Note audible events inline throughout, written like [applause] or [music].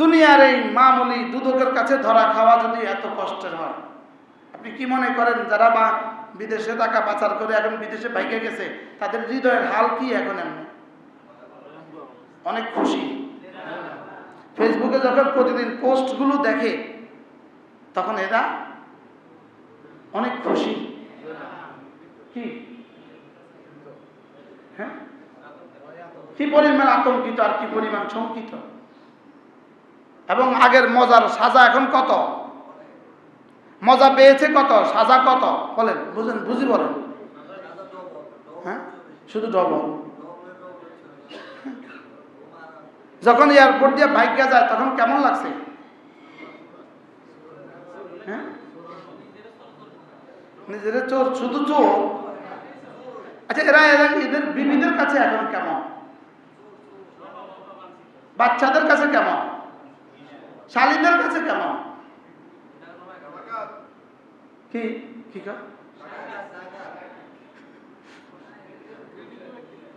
দুনিয়ার এই মামুলি দুদকের কাছে ধরা খাওয়া যদি এত কষ্টের হয়, আপনি কি মনে করেন যারা বা বিদেশে টাকা পাচার করে এখন বিদেশে বাইকে গেছে, তাদের হৃদয়ের হাল কি এখন এমনি? অনেক খুশি। ফেসবুকে যখন প্রতিদিন পোস্টগুলো দেখে, তখন এরা অনেক খুশি। কি? হ্যাঁ? কি পরিমাণ আতঙ্কিত আর কি পরিমাণ শঙ্কিত? এবং আগের মজার সাজা এখন কত? মজা পেয়েছে কত? সাজা কত? বলেন, বুঝেন, বুঝি বলেন। হ্যাঁ? শুধু ডবল যখন এয়ারপোর্ট দিয়ে বাইকে যায়, তখন কেমন লাগছে? হ্যাঁ? নিজেরা চোর, শুধু চোর? আচ্ছা এরা এরা এদের বিবিদের কাছে এখন কেমন? বাচ্চাদের কাছে কেমন? শালীদের কাছে কেমন? কি কি?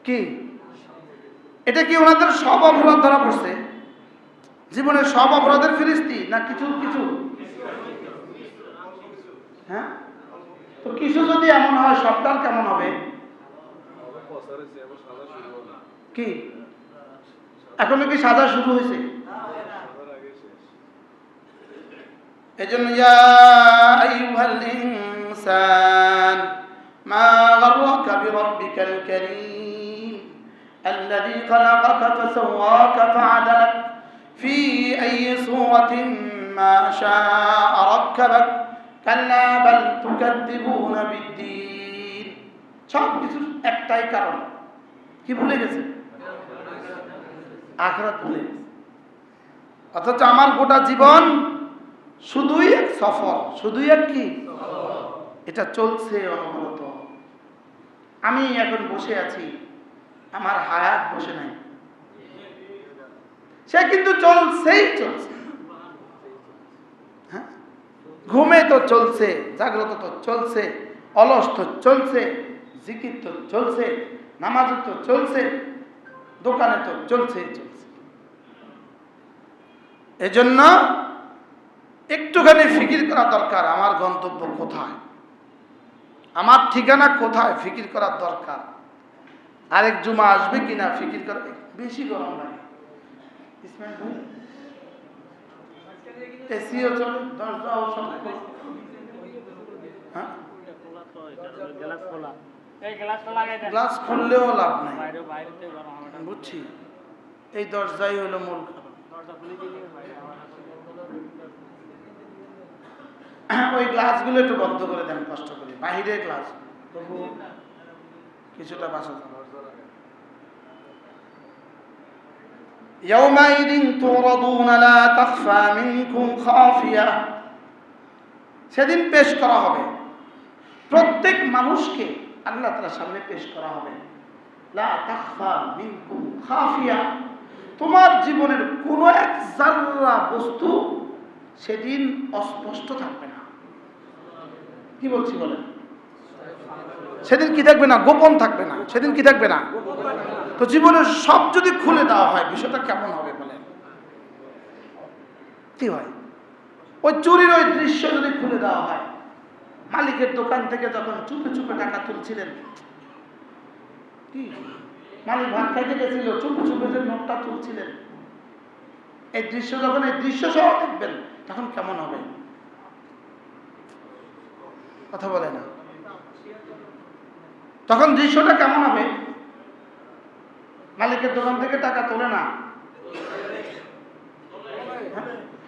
কি? এটা কি ওনাদের সব অপরাধ ধরা পড়ছে? জীবনের সব অপরাধের ফিরিস্তি না কিছু কিছু? হ্যাঁ? তো কিছু যদি এমন হয়, সবটার কেমন হবে? কি? এখনও কি সাজা শুরু হয়েছে? এজন্য ইয়া আইয়ুহাল ইনসান মা গাররাকা বিরাব্বিকাল কারীম الذي خلقك فسواك فعدلك في أي صورة ما شاء ركبك كلا بل تكذبون بالدين সব কিছুর একটাই কারণ কি ভুলে গেছে আখরাত ভুলে গেছে অথচ আমার গোটা জীবন শুধুই এক সফর, শুধুই এক কি? এটা চলছে অনবরত। আমি এখন বসে আছি, আমার হায়াত বসে নাই। সে কিন্তু চলছেই চলছে। হ্যাঁ? ঘুমে তো চলছে, জাগ্রত তো চলছে, অলস তো চলছে, জিকির তো চলছে, নামাজ তো চলছে, দোকানে তো চলছেই চলছে। এজন্য একটুখানি ফিকির করা দরকার, আমার গন্তব্য কোথায়? আমার ঠিকানা কোথায়? ফিকির করার দরকার। আরেক জুমা আসবে কিনা ফিকির করা বেশি গরম লাগে। হ্যাঁ? গ্লাস খুললেও লাভ নাই। বুঝছি। এই দরজাই হলো মূল কারণ। [coughs] ওই গ্লাসগুলো একটু বন্ধ করে দেন কষ্ট করে বাহিরের গ্লাস তবু কিছুটা বাসা যাবে يومئذ تعرضون لا تخفى منكم خافية সেদিন পেশ করা হবে প্রত্যেক মানুষকে আল্লাহ তাআলার সামনে পেশ করা হবে লা তাখফা মিনকুম খাফিয়া তোমার জীবনের কোনো এক জাররা বস্তু সেদিন অস্পষ্ট থাকবে না কি বলছি বলেন? সেদিন কি থাকবে না? গোপন থাকবে না। সেদিন কি থাকবে না? তো জীবনের সব যদি খুলে দেওয়া হয়, বিষয়টা কেমন হবে বলেন? কি হয়? ওই চুরির ওই দৃশ্য যদি খুলে দেওয়া হয়, মালিকের দোকান থেকে যখন চুপে চুপে টাকা তুলছিলেন, কি? মালিক ভাত খাইতে গেছিল, চুপে চুপে যে নোটটা তুলছিলেন, এই দৃশ্য যখন, এই দৃশ্য সহ দেখবেন, তখন কেমন হবে? কথা বলে না। তখন দৃশ্যটা কেমন হবে? মালিকের দোকান থেকে টাকা তোলে না?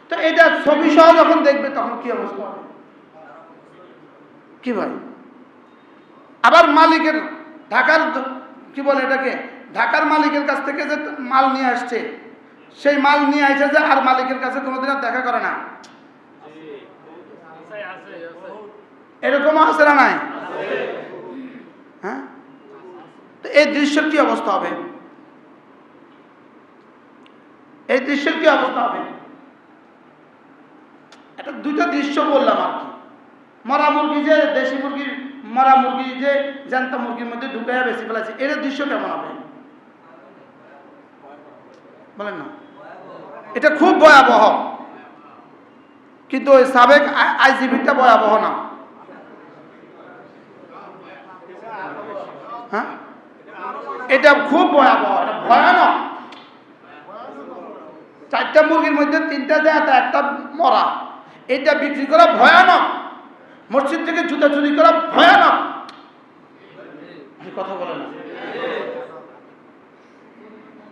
তো এটা ছবি সহ যখন দেখবে, তখন কি অবস্থা কি ভাই? আবার মালিকের ঢাকার কি বলে এটাকে? ঢাকার মালিকের কাছ থেকে যে মাল নিয়ে আসছে, সেই মাল নিয়ে আসে যে আর মালিকের কাছে কোনোদিন আর দেখা করে না আছে আছে এরকম আছে না নাই? হ্যাঁ? তো এই দৃশ্যের কি অবস্থা হবে? এই দৃশ্যের কি অবস্থা হবে? এটা দুইটা দৃশ্য বললাম আর কি। মরা মুরগি যে, দেশি মুরগির মরা মুরগি যে, জ্যান্ত মুরগির মধ্যে ঢুকাইয়া বেশি ফেলাছে এর দৃশ্য কেমন হবে? বলেন না। এটা খুব ভয়াবহ। কিন্তু ওই সাবেক আইজিবিটা ভয়াবহ না। হ্যাঁ? এটা খুব ভয়াবহ, এটা ভয়ানক। চারটা মুরগির মধ্যে তিনটা তা একটা মরা। এটা বিক্রি করা ভয়ানক। মসজিদ থেকে জুতা চুরি করা ভয়ানক। কথা বলে না।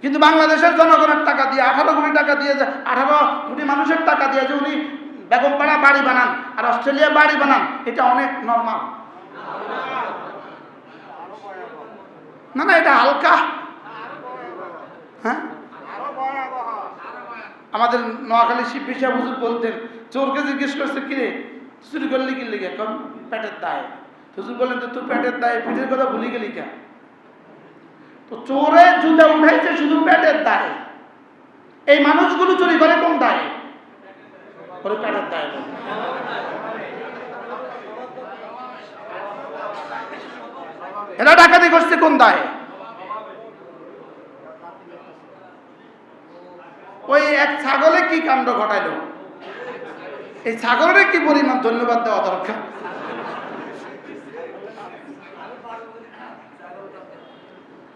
কিন্তু বাংলাদেশের জনগণের টাকা দিয়ে, আঠারো কোটি টাকা দিয়ে যে, আঠারো কোটি মানুষের টাকা দিয়ে যে উনি বেগমপাড়া বাড়ি বানান, আর অস্ট্রেলিয়া বাড়ি বানান, এটা অনেক নর্মাল না না, এটা হালকা। হ্যাঁ? আমাদের নোয়াখালী শিব সাহেব বলতেন, চোরকে জিজ্ঞেস করছে, কিরে চুরি করলি কি লিখে কম পেটের দায়। হুজুর বললেন, তো তুই পেটের দায়, পিঠের কথা ভুলি গেলি কেন? তো চোরে জুতা উঠাইছে, শুধু পেটের দায়। এই মানুষগুলো চুরি করে কোন দায়? করে পেটের দায় এরা ডাকাতি করছে কোন দায় ওই এক ছাগলে কি কাণ্ড ঘটাইলো এই ছাগলের কি পরিমাণ ধন্যবাদ দেওয়া দরকার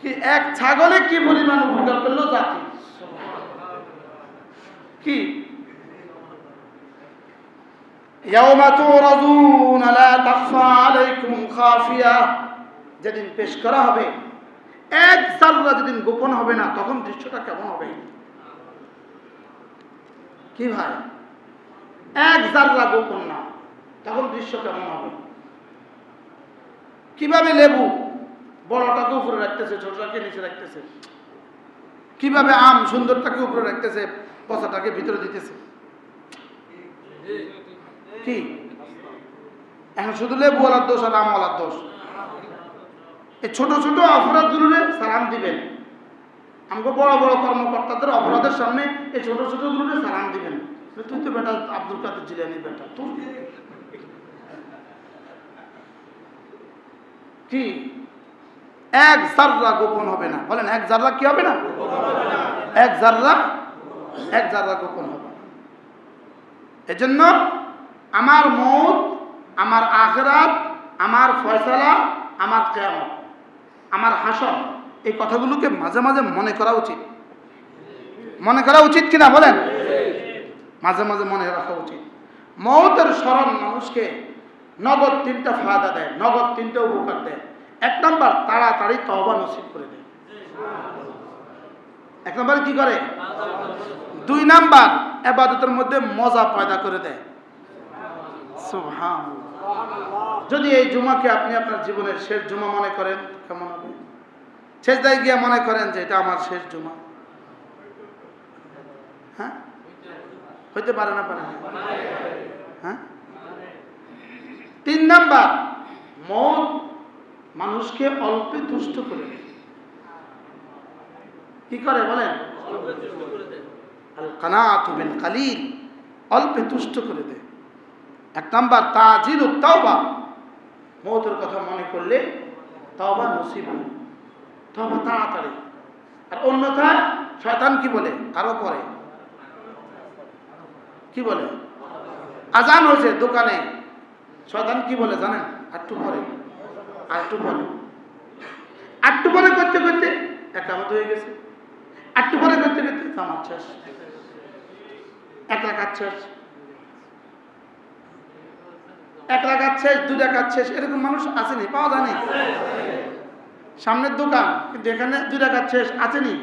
কি এক ছাগলে কি পরিমাণ উপকার করলো জাতি কি يوم تعرضون لا تخفى عليكم خافية যেদিন পেশ করা হবে, এক সাররা যেদিন গোপন হবে না, তখন দৃশ্যটা কেমন হবে? কি ভাই? এক জাররা গোপন না, তখন দৃশ্য কেমন হবে? কীভাবে লেবু? বড়টাকে উপরে রাখতেছে, ছোটটাকে নিচে রাখতেছে। কীভাবে আম সুন্দরটাকে উপরে রাখতেছে, পচাটাকে ভিতরে দিতেছে? কি? এখন শুধু লেবু লেবুওয়ালার দোষ আর আমওয়ালার দোষ। এই ছোট ছোট অপরাধগুলোরে সালাম দিবেন। আমাকে বড় বড় কর্মকর্তাদের অপরাধের সামনে এই ছোট ছোট গুলোরে সালাম দিবেন। তুই তো বেটা আব্দুল কাদের জিলানি বেটা, তোর কি? এক জাররা গোপন হবে না। বলেন, এক জাররা কি হবে না? এক জাররা এক জাররা গোপন হবে। এজন্য আমার মৌত আমার আখরাত, আমার ফয়সালা, আমার কেয়ামত। আমার হাসন, এই কথাগুলোকে মাঝে মাঝে মনে করা উচিত। মনে করা উচিত কিনা বলেন? মাঝে মাঝে মনে রাখা উচিত। মৌতের স্মরণ মানুষকে নগদ তিনটা ফায়দা দেয়, নগদ তিনটা উপকার দেয়। এক নম্বর, তাড়াতাড়ি তহবা নসিব করে দেয়। এক নম্বর কি করে? দুই নাম্বার, এবাদতের মধ্যে মজা পয়দা করে দেয়। যদি এই জুমাকে আপনি আপনার জীবনের শেষ জুমা মনে করেন, কেমন হবে শেষ দায় গিয়ে মনে করেন যে এটা আমার শেষ জুমা। হ্যাঁ? হইতে পারে না পারে না? হ্যাঁ? তিন নাম্বার, মদ মানুষকে অল্পে তুষ্ট করে। কি করে বলেন? আল কানাতু বিল কালিল অল্পে তুষ্ট করে দেয়। এক নাম্বার তাজিল তাওবা মৌতের কথা মনে করলে তাওবা নসিব হয়। তবা তাড়াতাড়ি। আর অন্যথায় শয়তান কি বলে? আরও পরে। কি বলে? আজান হয়েছে দোকানে। শয়তান কি বলে জানেন? আটটু পরে। আটটু পরে। আটটু পরে করতে করতে একামত হয়ে গেছে। আটটু পরে করতে করতে জামাত শেষ। এক রাখাত শেষ। এক রাখাত শেষ, দুই রাখাত শেষ। এরকম মানুষ আসেনি, পাওয়া যায়নি। সামনের দোকান কিন্তু এখানে দুই টাকা শেষ আসেনি